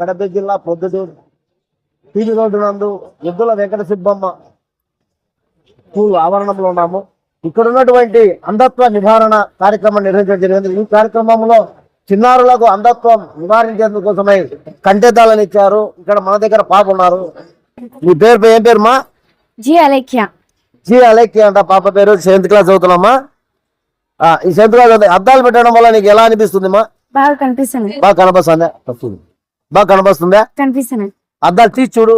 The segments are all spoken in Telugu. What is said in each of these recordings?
కడప జిల్లా పొద్దుటూరు పీజీ రోడ్డు నందు ఎద్దుల వెంకట సుబ్బమ్మ స్కూల్ ఆవరణంలో ఉన్నాము. ఇక్కడ ఉన్నటువంటి అంధత్వ నివారణ కార్యక్రమం నిర్వహించడం జరిగింది. ఈ కార్యక్రమంలో చిన్నారులకు అంధత్వం నివారించేందుకోసమై కంటేదాలను ఇచ్చారు. ఇక్కడ మన దగ్గర పాప ఉన్నారు. మీ పేరు ఏం పేరు మా? జీ అలేఖ్య. జీ అలెక్కి అంట పాప పేరు సెవెంత్ క్లాస్ చదువుతున్నామా? ఆ, ఈ సెవెంత్ క్లాస్ చదువు- అద్దాలు పెట్టడం వల్ల నీకు ఎలా అనిపిస్తుంది మా బాగా కనిపిస్తుంది. బాగా కనబస్తుందా వస్తుంది బాగా కనబస్తుందా కనిపిస్తుంది. అద్దాలు తీసి చూడు.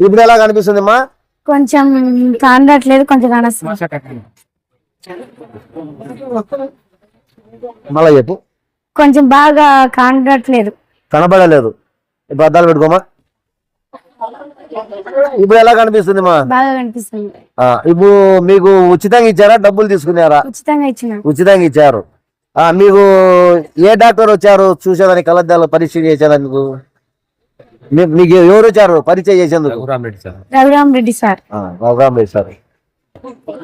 ఇప్పుడు ఎలా కనిపిస్తుంది మా కొంచెం కానట్లేదు కొంచెం కానొస్తుంది. మళ్ళా చెప్పు. కొంచెం బాగా కానట్లేదు కనబడలేదు. ఇప్పుడు అద్దాలు పెట్టుకోమా? ఇప్పుడు ఎలా కనిపిస్తుంది మా? బాగా కనిపిస్తుంది. ఆ, ఇప్పుడు మీకు ఉచితంగా ఇచ్చారా? డబ్బులు తీసుకున్నారా? ఉచితంగా ఇచ్చిన. ఉచితంగా ఇచ్చారు. ఆ, మీకు ఏ డాక్టర్ వచ్చారు చూసేదానికి కలద్దాలు పరీక్ష చేసేందుకు మీ- మీకు ఎవరు వచ్చారు పరీక్ష చేసేందుకు? రఘురామ్ రెడ్డి సార్. ఆ, రఘురామ్ రెడ్డి సార్.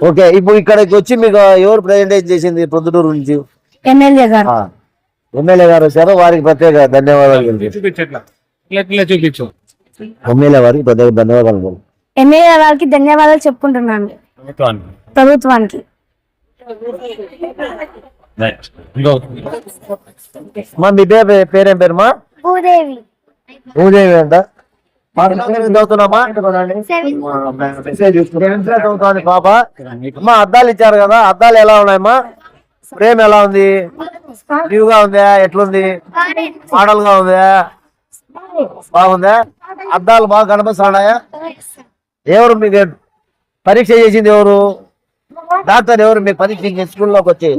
ఓకే ఇప్పుడు ఇక్కడికి వచ్చి మీకు ఎవరు ప్రజెంటేషన్ చేసింది ప్రొద్దుటూరు నుంచి? ఎమ్మెల్యే గారు. ఆ, ఎమ్మెల్యే గారు వచ్చారు. వారికి ప్రత్యేక ధన్యవాదాలు. చూపించు. ఎమ్మెల్యే వారికి ప్రత్యేక ధన్యవాదాలు. ఎమ్మెల్యే గారికి ధన్యవాదాలు చెప్పుకుంటున్నాను. ప్రభుత్వానికి. మా మీ పేరు పేరేం మా? భూదేవి. భూదేవి అంట పాప అమ్మా అద్దాలు ఇచ్చారు కదా అద్దాలు ఎలా ఉన్నాయమ్మా ఫ్రేమ్ ఎలా ఉంది? న్యూగా ఉందా? ఎట్లుంది? మోడల్గా ఉందా? బాగుందా? అద్దాలు బాగా కనిపిస్తున్నాయా ఎవరు మీకు పరీక్ష చేసింది ఎవరు? డాక్టర్ ఎవరు? మీకు పరీక్ష స్కూల్లోకి వచ్చి.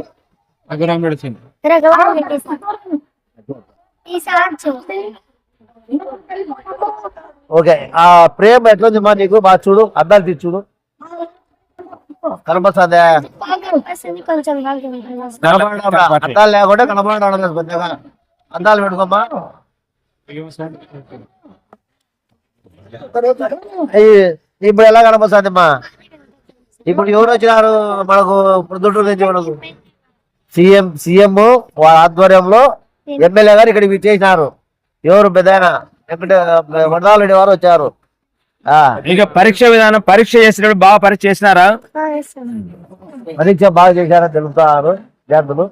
ఓకే ఆ ప్రేమ ఎట్లుంది మా నీకు? బాగా చూడు అద్దాలు తీసి చూడు. కనపస్తుందా కొంచెం కనపడడం అద్దాలు లేకుండా కనపడడం పెద్దగా. అద్దాలు పెట్టుకోమ్మా. ఇప్పుడు ఎలా కనపస్తుంది అమ్మా? ఇప్పుడు ఎవరు వచ్చినారు? మనకు ప్రొద్దుటూరు నుంచి మనకు సీఎం సీఎం వాళ్ళ ఆధ్వర్యంలో ఎమ్మెల్యే గారు ఇక్కడికి విచ్చేసినారు. ఎవరు పెద్ద వరదారెడ్డి వారు వచ్చారు. ఆ. ఇక పరీక్ష విధానం పరీక్ష చేసినప్పుడు బాగా పరీక్ష చేసినారా? పరీక్ష బాగా చేశారని తెలుపుతున్నారు విద్యార్థులు.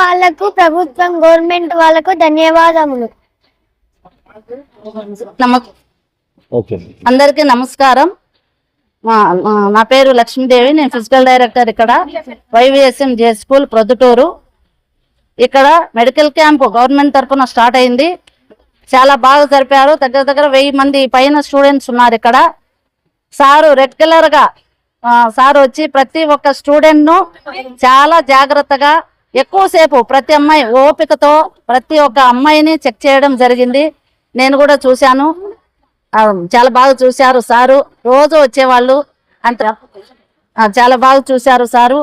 వాళ్ళకు ప్రభుత్వం గవర్నమెంట్ వాళ్ళకు ధన్యవాదములు. అందరికీ నమస్కారం. నా పేరు లక్ష్మీదేవి నేను ఫిజికల్ డైరెక్టర్ ఇక్కడ వైవిఎస్ఎం జే స్కూల్ ప్రొద్దుటూరు. ఇక్కడ మెడికల్ క్యాంప్ గవర్నమెంట్ తరఫున స్టార్ట్ అయింది. చాలా బాగా జరిపారు. దగ్గర దగ్గర వెయ్యి మంది పైన స్టూడెంట్స్ ఉన్నారు ఇక్కడ. సారు రెగ్యులర్గా ఆ, సార్ వచ్చి ప్రతి ఒక్క స్టూడెంట్ను చాలా జాగ్రత్తగా ఎక్కువసేపు ప్రతి అమ్మాయి ఓపికతో ప్రతి ఒక్క అమ్మాయిని చెక్ చేయడం జరిగింది. నేను కూడా చూశాను. చాలా బాగా చూశారు సారు. రోజు వచ్చేవాళ్ళు. అంటే చాలా బాగా చూశారు sir.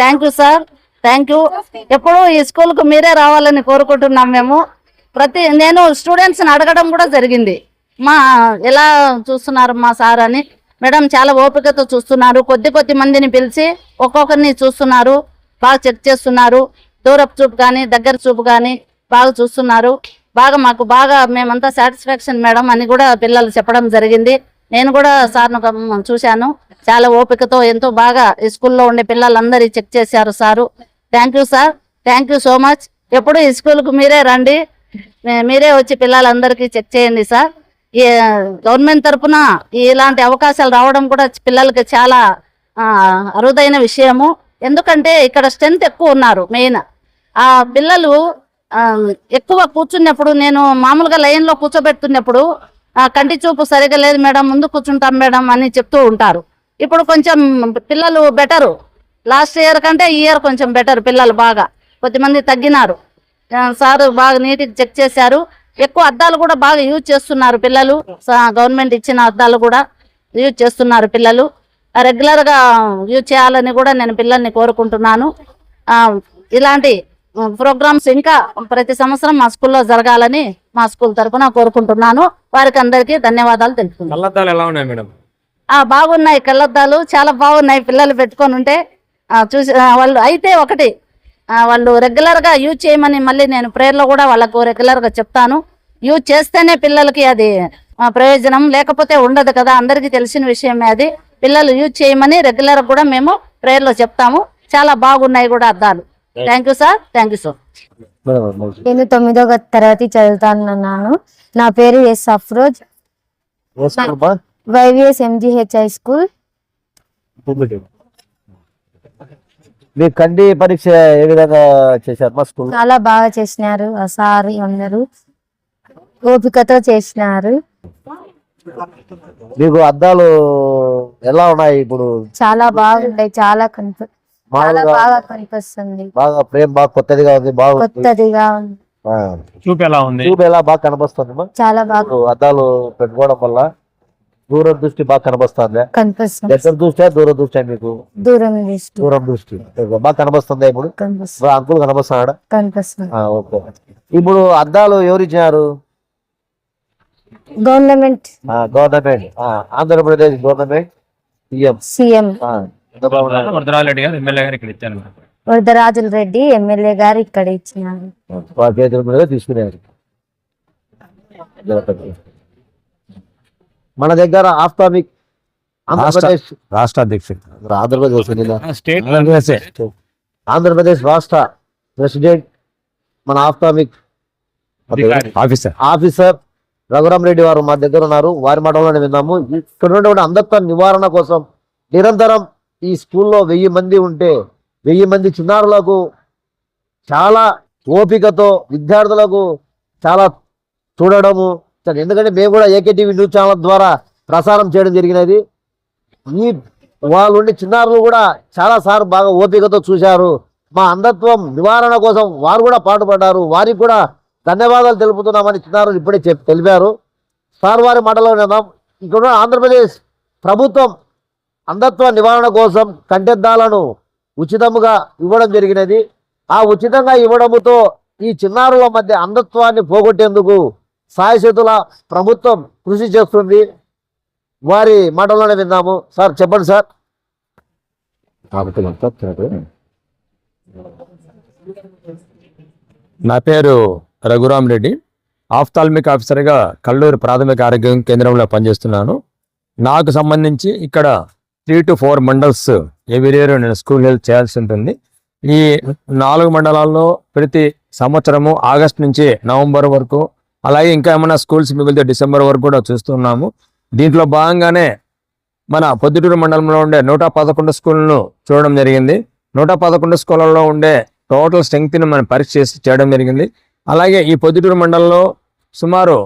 Thank you sir thank you ఎప్పుడు ఈ స్కూల్కు మీరే రావాలని కోరుకుంటున్నాం మేము. ప్రతి నేను స్టూడెంట్స్ని అడగడం కూడా జరిగింది. మా ఎలా చూస్తున్నారు మా సార్ అని. మేడం చాలా ఓపికతో చూస్తున్నారు. కొద్ది కొద్ది మందిని పిలిచి ఒక్కొక్కరిని చూస్తున్నారు. బాగా చెక్ చేస్తున్నారు. దూరపు చూపు కానీ దగ్గర చూపు కానీ బాగా చూస్తున్నారు. బాగా మాకు బాగా మేమంతా సాటిస్ఫాక్షన్ మేడం అని కూడా పిల్లలు చెప్పడం జరిగింది. నేను కూడా సార్ను చూశాను. చాలా ఓపికతో ఎంతో బాగా ఈ స్కూల్లో ఉండే పిల్లలందరి చెక్ చేశారు sir. Thank you sir thank you so much ఎప్పుడు ఈ స్కూల్కు మీరే రండి. మీరే వచ్చి పిల్లలందరికీ చెక్ చేయండి సార్ ఈ గవర్నమెంట్ తరఫున ఇలాంటి అవకాశాలు రావడం కూడా పిల్లలకి చాలా అరుదైన విషయము. ఎందుకంటే ఇక్కడ స్ట్రెంత్ ఎక్కువ ఉన్నారు మెయిన్ ఆ పిల్లలు ఎక్కువ కూర్చున్నప్పుడు నేను మామూలుగా లైన్లో కూర్చోబెడుతున్నప్పుడు కంటి చూపు సరిగా లేదు మేడం ముందు కూర్చుంటాం మేడం అని చెప్తూ ఉంటారు. ఇప్పుడు కొంచెం పిల్లలు బెటరు లాస్ట్ ఇయర్ కంటే ఈ ఇయర్ కొంచెం బెటర్ పిల్లలు బాగా. కొద్దిమంది తగ్గినారు. సార్ బాగా నీట్గా చెక్ చేశారు. ఎక్కువ అద్దాలు కూడా బాగా యూజ్ చేస్తున్నారు పిల్లలు. గవర్నమెంట్ ఇచ్చిన అద్దాలు కూడా యూజ్ చేస్తున్నారు పిల్లలు. రెగ్యులర్గా యూజ్ చేయాలని కూడా నేను పిల్లల్ని కోరుకుంటున్నాను. ఇలాంటి ప్రోగ్రామ్స్ ఇంకా ప్రతి సంవత్సరం మా స్కూల్లో జరగాలని మా స్కూల్ తరపున కోరుకుంటున్నాను. వారికి అందరికీ ధన్యవాదాలు తెలుపుతున్నాను. బాగున్నాయి కళ్ళద్దాలు. చాలా బాగున్నాయి పిల్లలు పెట్టుకొని ఉంటే. చూసి వాళ్ళు అయితే ఒకటి వాళ్ళు రెగ్యులర్గా యూజ్ చేయమని మళ్ళీ నేను ప్రేయర్లో కూడా వాళ్ళకు రెగ్యులర్గా చెప్తాను. యూజ్ చేస్తేనే పిల్లలకి అది ప్రయోజనం. లేకపోతే ఉండదు కదా. అందరికీ తెలిసిన విషయమే అది. పిల్లలు యూజ్ చేయమని రెగ్యులర్ కూడా మేము ప్రేయర్లో చెప్తాము. చాలా బాగున్నాయి కూడా అద్దాలు. Thank you sir thank you so నేను తొమ్మిదో తరగతి చదువుతాను నా పేరు S Afroz? YVS MGH high school. మీ కండి పరీక్ష ఏ విధంగా చేశారు మా స్కూల్? చాలా బాగా చేసినారు. ఆ సార్ అందరూ ఓపికతో చేసినారు. మీకు అద్దాలు ఎలా ఉన్నాయి ఇప్పుడు? చాలా బాగుంటాయి చాలా కనిపి చాలా మామూలుగా బాగా కనిపిస్తుంది. బాగా ప్రేమ్ బాగా కొత్తదిగా ఉంది బాగుంది. కొత్తదిగా ఉంది. చూపు ఎలా ఉంది? ట్యూబ్ ఎలా బాగా కనిపిస్తుంది? చాలా బాగా. అద్దాలు పెట్టుకోవడం వల్ల దూరం దృష్టి బాగా కనిపిస్తుంది కనిపిస్తుంది. దగ్గర దృష్టి దూరం దృష్టి మీకు? దూరం దృష్టి. దూరం దృష్టి. బాగా కనిపిస్తుంది. ఇప్పుడు అంకుల్ కనిపిస్తున్నాడా ఓకే. ఇప్పుడు అద్దాలు ఎవరు ఇచ్చినారు? Government. Government. Andhra Pradesh government. CM. CM. Varadaraja Reddy గారు ఎమ్మెల్యే గారు ఇక్కడ ఇచ్చారు వరదరాజుల రెడ్డి ఎమ్మెల్యే గారు ఇక్కడ ఇచ్చినారు. తీసుకునేది మన దగ్గర ఆఫ్తామిక్ ఆంధ్రప్రదేశ్ రాష్ట్ర అధ్యక్షుడు. ఆంధ్రప్రదేశ్ రాష్ట్ర ప్రెసిడెంట్ మన ophthalmic officer. Officer Raghuram Reddy వారు మా దగ్గర ఉన్నారు. వారి మాటలోనే విన్నాము. ఇక్కడ ఉన్నటువంటి అంధత్వ నివారణ కోసం నిరంతరం ఈ స్కూల్లో వెయ్యి మంది ఉంటే వెయ్యి మంది చిన్నారులకు చాలా ఓపికతో విద్యార్థులకు చాలా చూడడము ఎందుకంటే మేము కూడా ఏకేటీవీ న్యూస్ ఛానల్ ద్వారా ప్రసారం చేయడం జరిగినది. ఈ వాళ్ళు ఉండే చిన్నారులు కూడా చాలా సార్ బాగా ఓపికతో చూశారు. మా అంధత్వం నివారణ కోసం వారు కూడా పాటుపడ్డారు. వారికి కూడా ధన్యవాదాలు తెలుపుతున్నామని చిన్నారులు ఇప్పుడే చెప్ తెలిపారు. సార్ వారి మాటలో విన్నాం ఇక్కడ ఆంధ్రప్రదేశ్ ప్రభుత్వం అంధత్వ నివారణ కోసం కంటెద్దాలను ఉచితముగా ఇవ్వడం జరిగినది. ఆ ఉచితంగా ఇవ్వడముతో ఈ చిన్నారుల మధ్య అంధత్వాన్ని పోగొట్టేందుకు సాయశతుల ప్రభుత్వం కృషి చేస్తుంది. వారి మాటల్లోనే విందాము. సార్ చెప్పండి సార్. నా పేరు రఘురామ్ రెడ్డి ఆఫ్తాల్మిక్ ఆఫీసర్గా కల్లూరు ప్రాథమిక ఆరోగ్య కేంద్రంలో పనిచేస్తున్నాను. నాకు సంబంధించి ఇక్కడ త్రీ టు ఫోర్ మండల్స్ ఎవరి ఇయర్ నేను స్కూల్ హెల్త్ చేయాల్సి ఉంటుంది. ఈ నాలుగు మండలాల్లో ప్రతి సంవత్సరము ఆగస్ట్ నుంచి నవంబర్ వరకు అలాగే ఇంకా ఏమైనా స్కూల్స్ మిగిలితే డిసెంబర్ వరకు కూడా చూస్తున్నాము. దీంట్లో భాగంగానే మన పొద్దుటూరు మండలంలో ఉండే నూట పదకొండు స్కూళ్ళను చూడడం జరిగింది. నూట పదకొండు స్కూళ్ళలో ఉండే టోటల్ స్ట్రెంగ్త్ని మనం పరీక్ష చేసి చేయడం జరిగింది. అలాగే ఈ పొద్దుటూరు మండలంలో సుమారు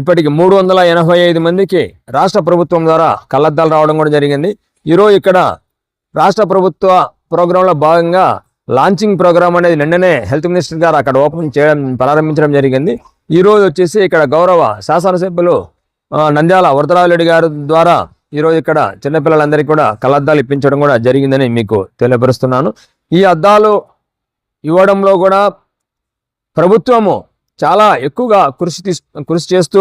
ఇప్పటికి మూడు వందల ఎనభై ఐదు మందికి రాష్ట్ర ప్రభుత్వం ద్వారా కళ్ళద్దాలు రావడం కూడా జరిగింది. ఈరోజు ఇక్కడ రాష్ట్ర ప్రభుత్వ ప్రోగ్రాంలో భాగంగా లాంచింగ్ ప్రోగ్రామ్ అనేది నిన్ననే హెల్త్ మినిస్టర్ గారు అక్కడ ఓపెన్ చేయడం ప్రారంభించడం జరిగింది. ఈరోజు వచ్చేసి ఇక్కడ గౌరవ శాసనసభ్యులు నంద్యాల వరదరాజులెడ్డి గారి ద్వారా ఈరోజు ఇక్కడ చిన్నపిల్లలందరికీ కూడా కళ్ళద్దాలు ఇప్పించడం కూడా జరిగిందని మీకు తెలియపరుస్తున్నాను. ఈ అద్దాలు ఇవ్వడంలో కూడా ప్రభుత్వము చాలా ఎక్కువగా కృషి తీసు కృషి చేస్తూ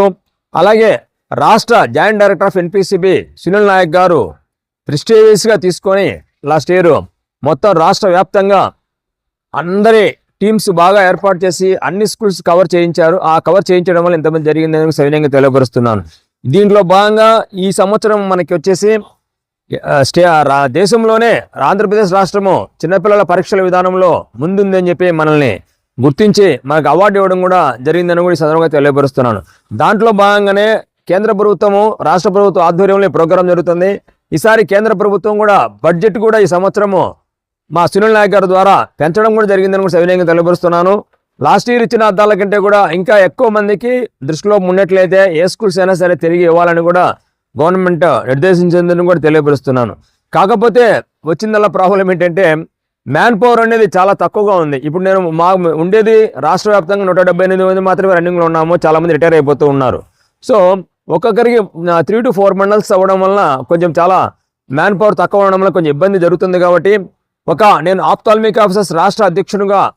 అలాగే రాష్ట్ర joint director of NPCB Sunil Naik గారు ప్రిస్టేజియస్గా తీసుకొని లాస్ట్ ఇయర్ మొత్తం రాష్ట్ర వ్యాప్తంగా అందరి టీమ్స్ బాగా ఏర్పాటు చేసి అన్ని స్కూల్స్ కవర్ చేయించారు. ఆ కవర్ చేయించడం వల్ల ఇంతమంది జరిగిందని సవినయంగా తెలియపరుస్తున్నాను. దీంట్లో భాగంగా ఈ సంవత్సరం మనకి వచ్చేసి స్టే రా- దేశంలోనే ఆంధ్రప్రదేశ్ రాష్ట్రము చిన్నపిల్లల పరీక్షల విధానంలో ముందుందని చెప్పి మనల్ని గుర్తించి మనకు అవార్డు ఇవ్వడం కూడా జరిగిందని కూడా ఈ సందర్భంగా తెలియపరుస్తున్నాను. దాంట్లో భాగంగానే కేంద్ర ప్రభుత్వము రాష్ట్ర ప్రభుత్వం ఆధ్వర్యంలో ప్రోగ్రాం జరుగుతుంది. ఈసారి కేంద్ర ప్రభుత్వం కూడా బడ్జెట్ కూడా ఈ సంవత్సరము మా సునీల్ నాయక్ గారి ద్వారా పెంచడం కూడా జరిగిందని కూడా సవినయంగా తెలియపరుస్తున్నాను. లాస్ట్ ఇయర్ ఇచ్చిన అద్దాల కంటే కూడా ఇంకా ఎక్కువ మందికి దృష్టిలో ఉన్నట్లయితే ఏ స్కూల్స్ అయినా సరే తిరిగి ఇవ్వాలని కూడా గవర్నమెంట్ నిర్దేశించిందని కూడా తెలియపరుస్తున్నాను. కాకపోతే వచ్చిందల్లా ప్రాబ్లం ఏంటంటే మ్యాన్ పవర్ అనేది చాలా తక్కువగా ఉంది. ఇప్పుడు నేను మా ఉండేది రాష్ట్ర వ్యాప్తంగా నూట డెబ్బై ఎనిమిది మంది మాత్రమే రన్నింగ్లో ఉన్నాము. చాలామంది రిటైర్ అయిపోతూ ఉన్నారు. సో ఒక్కొక్కరికి త్రీ టు ఫోర్ మండల్స్ అవ్వడం వలన కొంచెం చాలా మ్యాన్ పవర్ తక్కువ ఉండడం వల్ల కొంచెం ఇబ్బంది జరుగుతుంది కాబట్టి ఒక నేను ఆప్తాల్మిక్ ఆఫీసర్స్ రాష్ట్ర అధ్యక్షునిగా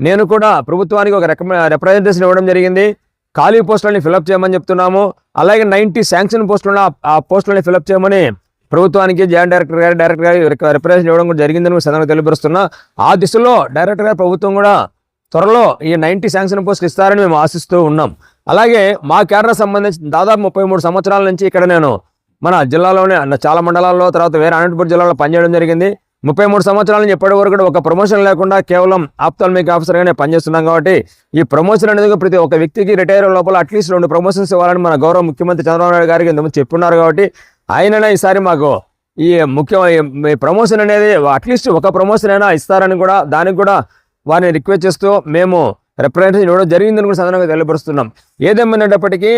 నేను కూడా ప్రభుత్వానికి ఒక రిప్రజెంటేషన్ ఇవ్వడం జరిగింది. ఖాళీ పోస్టులని ఫిలప్ చేయమని చెప్తున్నాము. అలాగే నైంటీ శాంక్షన్ పోస్టులను ఆ- ఆ పోస్టులని ఫిలప్ చేయమని ప్రభుత్వానికి జాయింట్ డైరెక్టర్ గారు డైరెక్టర్ గారు రిప్రజెంట్ ఇవ్వడం కూడా జరిగిందని సదనం తెలియపరుస్తున్నా. ఆ దిశలో డైరెక్టర్ గారు ప్రభుత్వం కూడా త్వరలో ఈ నైంటీ శాంక్షన్ పోస్టులు ఇస్తారని మేము ఆశిస్తూ ఉన్నాం. అలాగే మా కేడర్ సంబంధించి దాదాపు ముప్పై మూడు సంవత్సరాల నుంచి ఇక్కడ నేను మన జిల్లాలోనే చాలా మండలాల్లో తర్వాత వేరే అనంతపురం జిల్లాలో పనిచేయడం జరిగింది. ముప్పై మూడు సంవత్సరాల నుంచి ఎప్పటి వరకు కూడా ఒక ప్రమోషన్ లేకుండా కేవలం ఆప్తాల్మిక్ ఆఫీసర్గానే పనిచేస్తున్నాం కాబట్టి ఈ ప్రమోషన్ అనేది ప్రతి ఒక్క వ్యక్తికి రిటైర్ లోపల అట్లీస్ట్ రెండు ప్రమోషన్స్ ఇవ్వాలని మన గౌరవ ముఖ్యమంత్రి చంద్రబాబు నాయుడు గారికి ఇంతకుముందు చెప్పున్నారు కాబట్టి ఆయననే ఈసారి మాకు ఈ ముఖ్య ప్రమోషన్ అనేది అట్లీస్ట్ ఒక ప్రమోషన్ అయినా ఇస్తారని కూడా దానికి కూడా వారిని రిక్వెస్ట్ చేస్తూ మేము రిప్రజెంటేషన్ ఇవ్వడం జరిగిందని కూడా సాధారణంగా తెలియపరుస్తున్నాం. ఏదేమైనప్పటికీ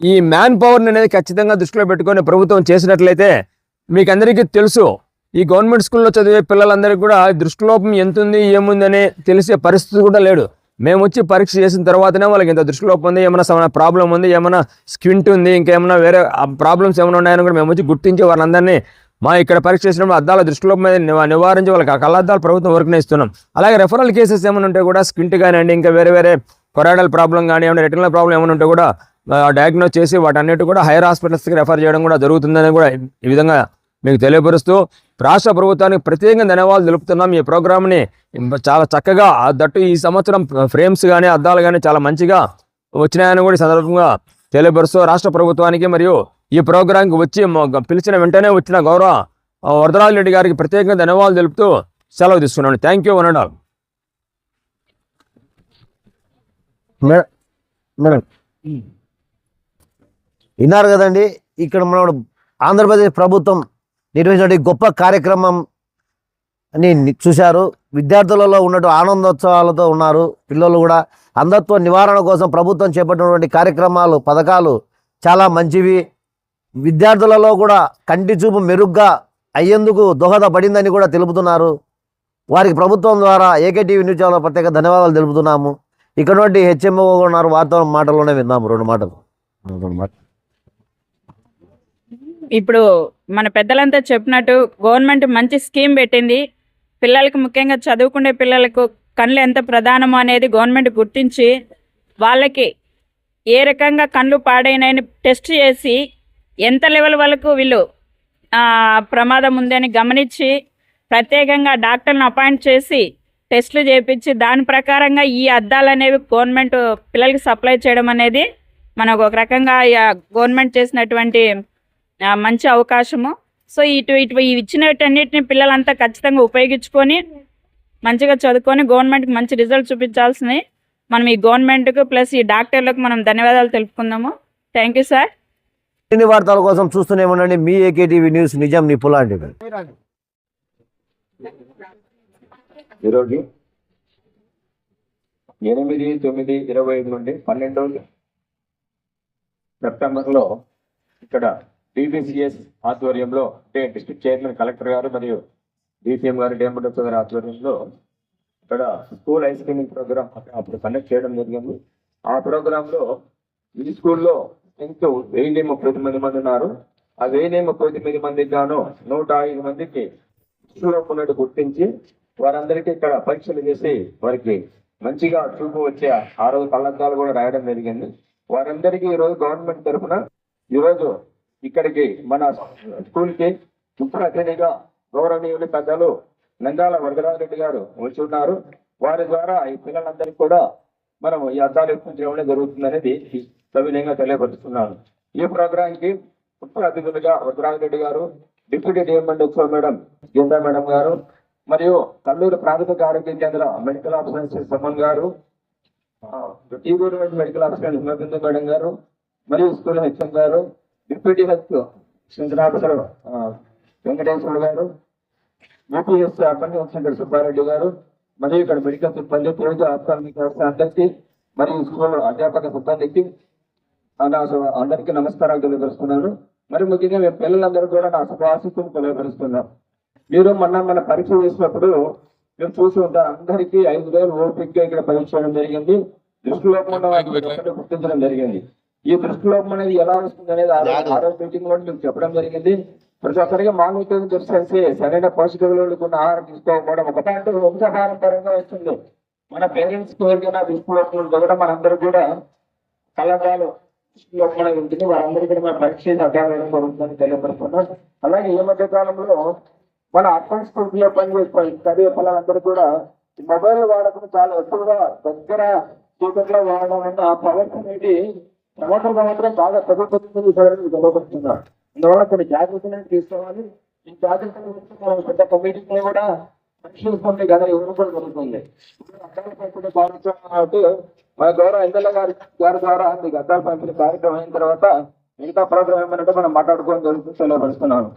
ఈ మ్యాన్ పవర్ని అనేది ఖచ్చితంగా దృష్టిలో పెట్టుకొని ప్రభుత్వం చేసినట్లయితే మీకు అందరికీ తెలుసు ఈ గవర్నమెంట్ స్కూల్లో చదివే పిల్లలందరికీ కూడా దృష్టిలోపం ఎంత ఉంది ఏముందని తెలిసే పరిస్థితి కూడా లేడు మేము వచ్చి పరీక్ష చేసిన తర్వాతనే వాళ్ళకి ఇంత దృష్టిలోపం ఉంది ఏమైనా ప్రాబ్లం ఉంది ఏమైనా స్క్వింట్ ఉంది ఇంకేమైనా వేరే ప్రాబ్లమ్స్ ఏమైనా ఉన్నాయని కూడా మేము వచ్చి గుర్తించి వాళ్ళందరినీ మా ఇక్కడ పరీక్ష చేసినప్పుడు అద్దాల దృష్టిలోపం మీద నివారించి వాళ్ళకి ఆ కళ్ళద్దాలు ప్రభుత్వం వరకు ఇస్తున్నాం. అలాగే రెఫరల్ కేసెస్ ఏమైనా ఉంటే కూడా స్క్వింట్ కానివ్వండి ఇంకా వేరే వేరే కొరాడల్ ప్రాబ్లం కానీ ఏమైనా రెటినల్ ప్రాబ్లం ఏమైనా ఉంటే కూడా డయాగ్నోస్ చేసి వాటన్నిటి కూడా హైయర్ హాస్పిటల్స్కి రెఫర్ చేయడం కూడా జరుగుతుందని కూడా ఈ విధంగా మీకు తెలియపరుస్తూ రాష్ట్ర ప్రభుత్వానికి ప్రత్యేకంగా ధన్యవాదాలు తెలుపుతున్నాం ఈ ప్రోగ్రామ్ని. చాలా చక్కగా దట్టు ఈ సంవత్సరం ఫ్రేమ్స్ కానీ అద్దాలు కానీ చాలా మంచిగా వచ్చినాయని కూడా ఈ సందర్భంగా తెలియపరుస్తూ రాష్ట్ర ప్రభుత్వానికి మరియు ఈ ప్రోగ్రాంకి వచ్చి పిలిచిన వెంటనే వచ్చిన గౌరవ వరదరాజు రెడ్డి గారికి ప్రత్యేకంగా ధన్యవాదాలు తెలుపుతూ సెలవు తీసుకున్నాను. Thank you one all madam. Madam విన్నారు కదండి ఇక్కడ మన ఆంధ్రప్రదేశ్ ప్రభుత్వం నిర్వహించిన గొప్ప కార్యక్రమం అని చూశారు. విద్యార్థులలో ఉన్నట్టు ఆనందోత్సవాలతో ఉన్నారు. పిల్లలు కూడా అంధత్వ నివారణ కోసం ప్రభుత్వం చేపట్టినటువంటి కార్యక్రమాలు పథకాలు చాలా మంచివి. విద్యార్థులలో కూడా కంటి చూపు మెరుగ్గా అయ్యేందుకు దోహదపడిందని కూడా తెలుపుతున్నారు. వారికి ప్రభుత్వం ద్వారా ఏకేటీవీ న్యూస్ ఛానల్ ప్రత్యేక ధన్యవాదాలు తెలుపుతున్నాము. ఇక్కడ నుండి హెచ్ఎంఓ ఉన్నారు. వార్తా మాటలోనే విన్నాము రెండు మాటలు. రెండు మాటలు. ఇప్పుడు మన పెద్దలంతా చెప్పినట్టు గవర్నమెంట్ మంచి స్కీమ్ పెట్టింది. పిల్లలకు ముఖ్యంగా చదువుకునే పిల్లలకు కళ్ళు ఎంత ప్రధానమో అనేది గవర్నమెంట్ గుర్తించి వాళ్ళకి ఏ రకంగా కళ్ళు పాడైనాయని టెస్ట్ చేసి ఎంత లెవెల్ వరకు వీళ్ళు ప్రమాదం ఉందని గమనించి ప్రత్యేకంగా డాక్టర్ని అపాయింట్ చేసి టెస్టులు చేయించి దాని ప్రకారంగా ఈ అద్దాలు అనేవి గవర్నమెంట్ పిల్లలకి సప్లై చేయడం అనేది మనకు ఒక రకంగా గవర్నమెంట్ చేసినటువంటి మంచి అవకాశము. సో ఇటు ఇటు ఇవి ఇచ్చినటన్నిటిని పిల్లలంతా ఖచ్చితంగా ఉపయోగించుకొని మంచిగా చదువుకొని గవర్నమెంట్కి మంచి రిజల్ట్ చూపించాల్సింది. మనం ఈ గవర్నమెంట్కు ప్లస్ ఈ డాక్టర్లకు మనం ధన్యవాదాలు తెలుపుకుందాము. Thank you sir. ఇన్ని వార్తల కోసం చూస్తూనే ఉండండి. మీ ఏకేటీవీ న్యూస్ నిజం నిపులాంటిది ఈరోజు ఎనిమిది తొమ్మిది ఇరవై ఐదు నుండి పన్నెండు సెప్టెంబర్లో ఇక్కడ డిబిసిఎస్ ఆధ్వర్యంలో అంటే డిస్ట్రిక్ట్ చైర్మన్ కలెక్టర్ గారు మరియు డిసిఎం గారు డిఎంబడో గారి ఆధ్వర్యంలో ఇక్కడ స్కూల్ ఐస్ క్రీమింగ్ ప్రోగ్రామ్ అప్పుడు కండక్ట్ చేయడం జరిగింది. ఆ ప్రోగ్రాంలో ఈ స్కూల్లో ఇంకా వెయ్యి ముప్పై తొమ్మిది మంది ఉన్నారు. ఆ వెయ్యి ముప్పై తొమ్మిది మందికి గాను నూట ఐదు మందికి ఉన్నట్టు గుర్తించి వారందరికీ ఇక్కడ పరీక్షలు చేసి వారికి మంచిగా చూపు వచ్చే ఆ రోజు కళ్ళద్దాలు కూడా రాయడం జరిగింది. వారందరికీ ఈ రోజు గవర్నమెంట్ తరఫున ఈరోజు ఇక్కడికి మన స్కూల్కి ముఖ్య అతిథిగా గౌరవనీయులు పెద్దలు నందాల వరదరాజరెడ్డి గారు వచ్చి ఉన్నారు. వారి ద్వారా ఈ పిల్లలందరికీ కూడా మనం ఈ అద్దాలు చేయడం జరుగుతుందనేది సవినయంగా తెలియపరుస్తున్నాను. ఈ ప్రోగ్రాం కి ముఖ్య అతిథులుగా వరదరాజరెడ్డి గారు డిప్యూటీ డిఎంఎండ్ మేడం గీతా మేడం గారు మరియు కల్లూరు ప్రాథమిక ఆరోగ్య కేంద్ర మెడికల్ ఆఫీసర్ సమన్ గారు మెడికల్ ఆఫీసర్ మేడం గారు మరియు స్కూల్ హెచ్ఎం గారు deputy health centre officer Venkateswara గారు యూపీఎస్ అప్పటి వచ్చిన సుబ్బారెడ్డి గారు మరియు ఇక్కడ మెడికల్ సిబ్బంది తెలుగు ఆఫ్ఘానిక్ వ్యవస్థ అందరికీ మరియు స్కూల్ అధ్యాపక సిబ్బందికి అందరికీ నమస్కారాలు తెలియపరుస్తున్నాను మరి ముఖ్యంగా మేము పిల్లలందరూ కూడా నా శుభాశిస్తులు తెలియపరుస్తున్నాం మీరు మొన్న మన పరీక్ష చేసినప్పుడు మేము చూసి ఉంటాం అందరికీ ఐదు వేలు ఓపిక్గా ఇక్కడ పరీక్ష చేయడం జరిగింది. దృష్టిలో గుర్తించడం జరిగింది. ఈ దృష్టిలోపం అనేది ఎలా వస్తుంది అనేది ఆ రోజు- ఆ రోజు మీటింగ్లో మీకు చెప్పడం జరిగింది. ప్రతి ఒక్కరికి మానవీయ దృష్టి సరైన పోషక విలువలు ఉన్న ఆహారం తీసుకోకపోవడం ఒక పాయింట్ వంశాహారం పరంగా వస్తుంది. మన పేరెంట్స్ ఎవరికైనా తీసుకున్నట్టు కూడా మనందరూ కూడా కళాకాలు మన ఉంటుంది. వారందరూ కూడా మన పరీక్ష అధ్యాయం జరుగుతుందని తెలియపడుతున్నాం అలాగే ఈ మధ్య కాలంలో మన అర్బన్ స్కూల్స్లో పనిచేసిన చదివే పిల్లలందరూ కూడా మొబైల్ వాడకం చాలా ఎక్కువగా దగ్గర చీకట్లో వాడడం వల్ల ఆ పవర్ అనేది ప్రమాదం మాత్రం బాగా తగ్గుతుంది తెలియపడుతున్నారు అందువల్ల కొన్ని జాగ్రత్తలు తీసుకోవాలి. ఈ జాగ్రత్తలు మనం పెద్ద కమిటీలో కూడా పరిశీలిస్తుంది. కదా ఎవరు కూడా జరుగుతుంది అద్దాల పంపిణీ కార్యక్రమం కాబట్టి మన గౌరవ ఎమ్మెల్యే గారి గారి ద్వారా మీకు అద్దాల పంపిణీ కార్యక్రమం అయిన తర్వాత మిగతా ప్రోగ్రామ్ ఏమైనా మనం మాట్లాడుకోవడం జరుగుతుంది తెలియపరుస్తున్నాను.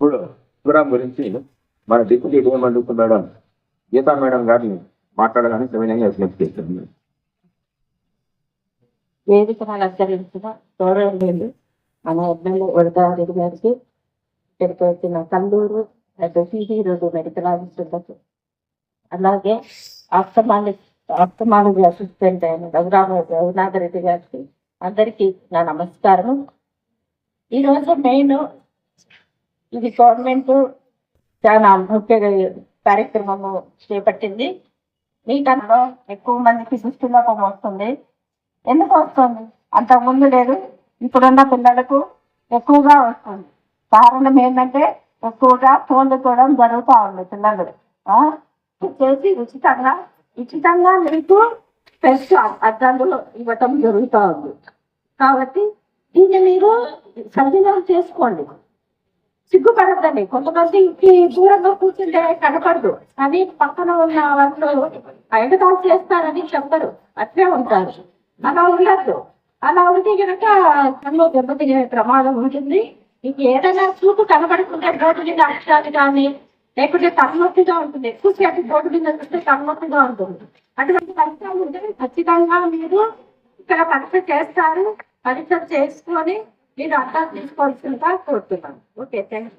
ఇప్పుడు ప్రోగ్రామ్ గురించి మన డిప్యూటీ డిఎం మండలి మేడం? గీతా మేడం గారిని మాట్లాడగానే సవినయంగా విజ్ఞప్తి చేస్తుంది వేదికను అలంకరించిన గౌరవనీయులు మన ఎమ్మెల్యే వరదారెడ్డి గారికి ఇక్కడికి వచ్చిన Kalluru and CB road medical ఆఫీసర్లకు అలాగే ఆప్తమాలి ఆప్తమాలజీ అసిస్టెంట్ అయిన రఘురామ రఘునాథరెడ్డి గారికి అందరికీ నా నమస్కారం. ఈరోజు మెయిన్ ఇది గవర్నమెంట్ చాలా ముఖ్య కార్యక్రమము చేపట్టింది. నీటంలో ఎక్కువ మందికి దృష్టిలోపం వస్తుంది. ఎందుకు వస్తుంది? అంతకుముందు లేదు ఇప్పుడున్న పిల్లలకు ఎక్కువగా వస్తుంది. కారణం ఏంటంటే ఎక్కువగా ఫోన్లు చూడడం జరుగుతూ ఉంది పిల్లలు. చేసి ఉచితంగా ఉచితంగా మీకు టెస్ట్ అద్దాలు ఇవ్వటం జరుగుతూ ఉంది. కాబట్టి దీన్ని మీరు సద్వినియోగం చేసుకోండి. సిగ్గుపడద్దండి. కొంతమందికి దూరంగా కూర్చుంటే కనపడదు. కానీ పక్కన ఉన్న వాళ్ళు ఐడకాలు చేస్తారని చెప్పరు. అట్లే ఉంటారు. అలా ఉండద్దు. అలా ఉంటే కనుక కళ్ళు దెబ్బతినే ప్రమాదం ఉంటుంది. మీకు ఏదైనా చూపు కనబడకుండా బోర్డు మీద అక్షరాలు కానీ లేకుంటే తలనొప్పిగా ఉంటుంది. ఎక్కువసేపు బోర్డు మీద చూస్తే తలనొప్పిగా ఉంటుంది. అటువంటి పరిస్థితులు ఉంటే ఖచ్చితంగా మీరు ఇక్కడ పరీక్ష చేస్తారు. పరీక్ష చేసుకొని మీరు అర్థం తీసుకోవాల్సిందిగా కోరుతున్నాను ఓకే థ్యాంక్ యూ